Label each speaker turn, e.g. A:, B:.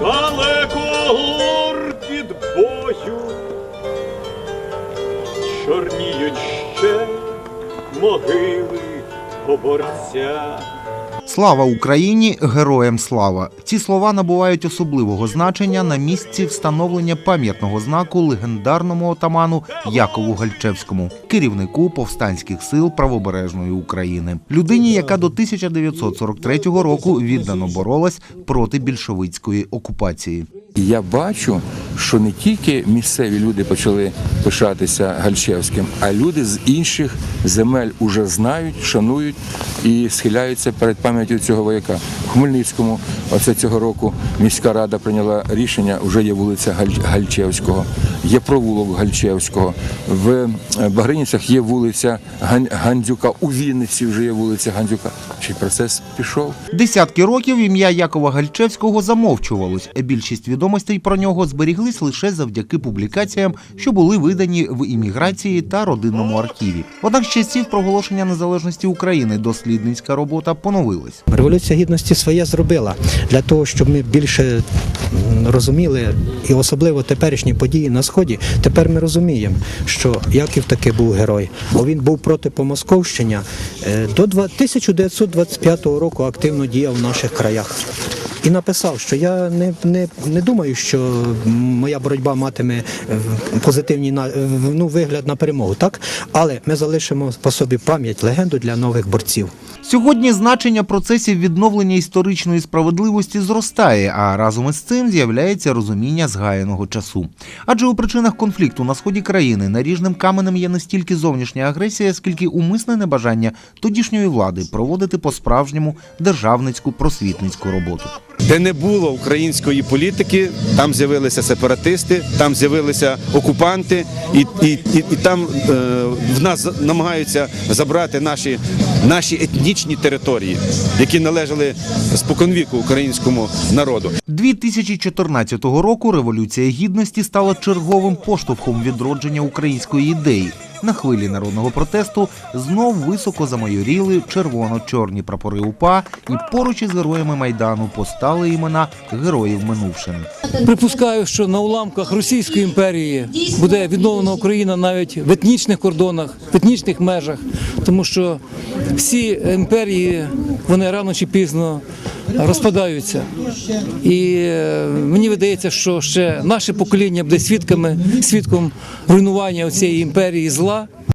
A: далеко гор під бою, чорніють ще могили поборця.
B: Слава Україні! Героям слава! Ці слова набувають особливого значення на місці встановлення пам'ятного знаку легендарному отаману Якову Гальчевському, керівнику повстанських сил правобережної України, людині, яка до 1943 року віддано боролась проти більшовицької окупації.
C: Я бачу, що не тільки місцеві люди почали пишатися Гальчевським, а люди з інших земель уже знають, шанують і схиляються перед пам'яттю цього вояка. В Хмельницькому оце цього року міська рада прийняла рішення, вже є вулиця Галь- Гальчевського, є провулок Гальчевського. В е, Багринівцях є вулиця Ган- Гандзюка, у Вінниці вже є вулиця Гандзюка. Чи процес пішов?
B: Десятки років ім'я Якова Гальчевського замовчувалось. Більшість відомостей про нього зберіглись лише завдяки публікаціям, що були видані в імміграції та родинному архіві. Однак з часів проголошення незалежності України дослідницька робота поновилась.
D: Революція гідності своє зробила для того, щоб ми більше розуміли, і особливо теперішні події на сході. Тепер ми розуміємо, що Яків таки був герой, бо він був проти помосковщення. Е, До 1925 року активно діяв в наших краях. І написав, що я не, не, не думаю, що моя боротьба матиме е, позитивний е, ну, вигляд на перемогу, так? Але ми залишимо по собі пам'ять, легенду для нових борців.
B: Сьогодні значення процесів відновлення історичної справедливості зростає, а разом із цим з'являється розуміння згаяного часу. Адже у причинах конфлікту на сході країни наріжним каменем є не стільки зовнішня агресія, скільки умисне небажання тодішньої влади проводити по-справжньому державницьку просвітницьку роботу.
E: Де не було української політики, там з'явилися сепаратисти, там з'явилися окупанти, і, і, і, і там е, в нас намагаються забрати наші, наші етнічні території, які належали споконвіку українському народу.
B: 2014 року Революція Гідності стала черговим поштовхом відродження української ідеї. На хвилі народного протесту знов високо замайоріли червоно-чорні прапори УПА, і поруч із героями майдану постали імена героїв минувшини.
F: Припускаю, що на уламках Російської імперії буде відновлена Україна навіть в етнічних кордонах, в етнічних межах, тому що всі імперії вони рано чи пізно розпадаються. І е, мені видається, що ще наше покоління буде свідками, свідком руйнування цієї імперії зла,